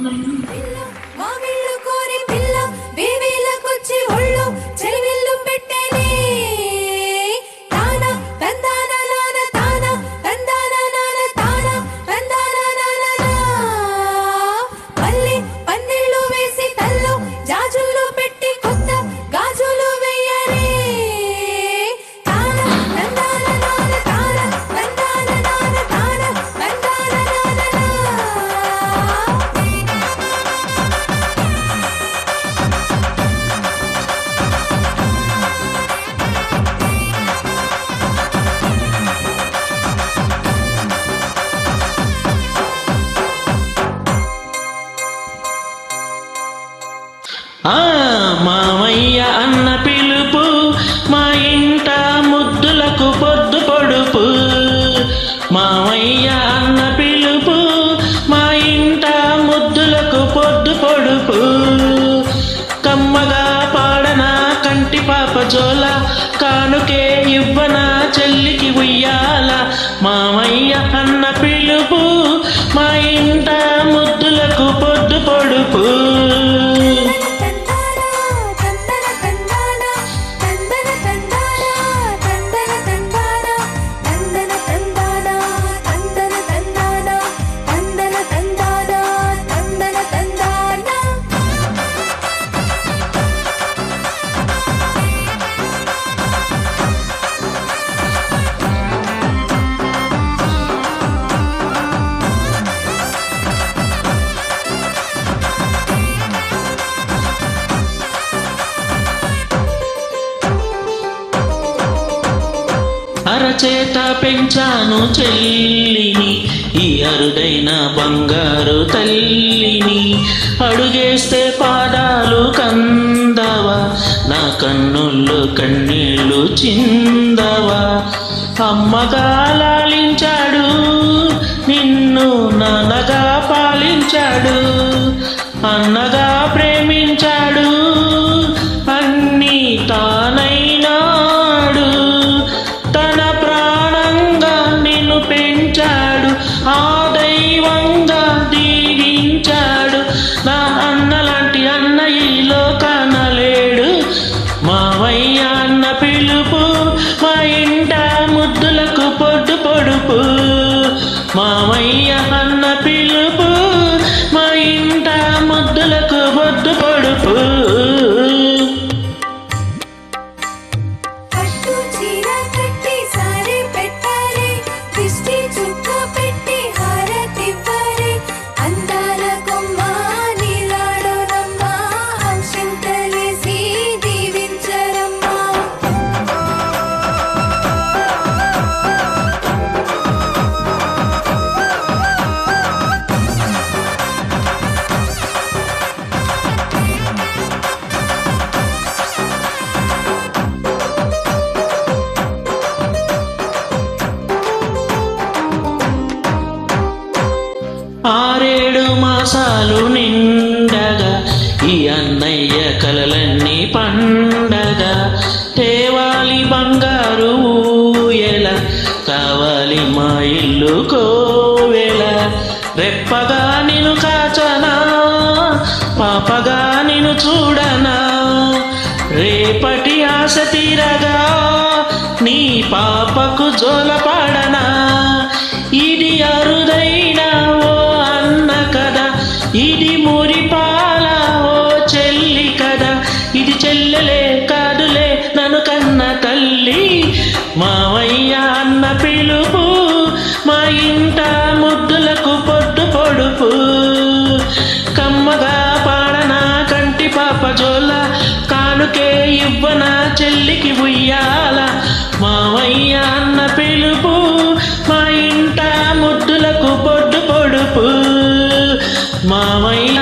我们 ఆ మామయ్య అన్న పిలుపు మా ఇంట ముద్దులకు పొద్దు పొడుపు. మామయ్య అన్న పిలుపు మా ఇంట ముద్దులకు పొద్దు పొడుపు. కమ్మగా పాడన కంటి పాప జోల కానుకే ఇవ్వన చెల్లికి ఉయ్యాల. మామయ్య అన్న అరచేత పెంచాను చెల్లిని ఈ అరుదైన బంగారు తల్లిని. అడుగేస్తే పాదాలు కందవా నా కన్నుల్లో కన్నీళ్ళు చిందవా. అమ్మగా ఏడు మాసాలు నిండగా ఈ అన్నయ్య కలలన్నీ పండగ. తేవాలి బంగారు ఊయల కావాలి మా ఇల్లు కోవెల. రెప్పగా నేను కాచనా పాపగా నేను చూడనా. రేపటి ఆశ తీరగా నీ పాపకు జోలపా ఇది చెల్లెలే కాదులే నన్ను కన్న తల్లి. మావయ్య అన్న పిలుపు మా ఇంట ముద్దులకు పొద్దు పొడుపు. కమ్మగా పాడనా కంటి పాప జోల కానుకే ఇవ్వనా చెల్లికి ఉయ్యాల. మావయ్య అన్న పిలుపు మా ఇంట ముద్దులకు పొద్దు పొడుపు. మావయ్య